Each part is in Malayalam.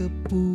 a pool.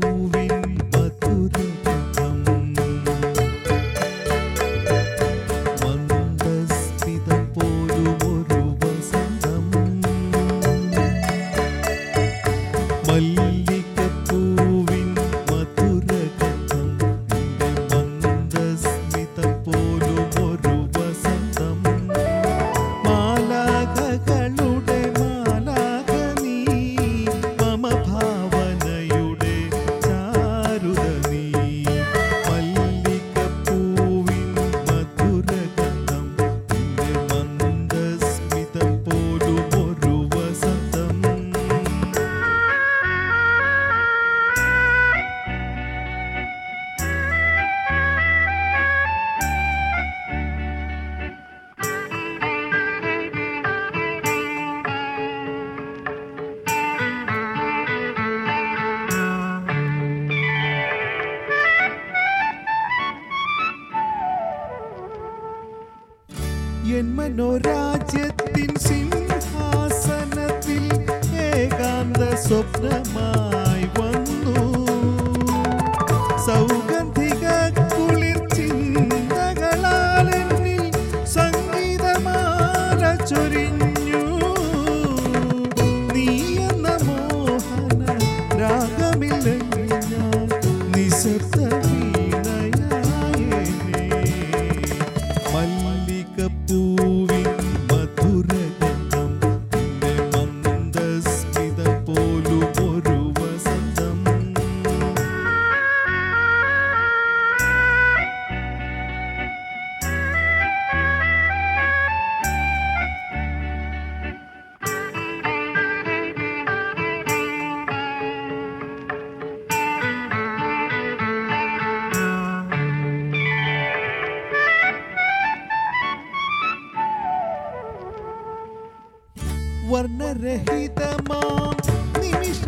എൻ മനോരാജ്യത്തിൻ സിംഹാസനത്തിൽ ഏകാന്ത സ്വപ്നമായി വന്നു. സൗഗന്ധിക കുളിർ ചിന്തകളാൽ എന്നിൽ സംഗീതമാല ചൊരിഞ്ഞു. നീ എന്ന മോഹന രാഗമില്ലെങ്കിൽ നിശബ്ദ up to न रीतमा निमिष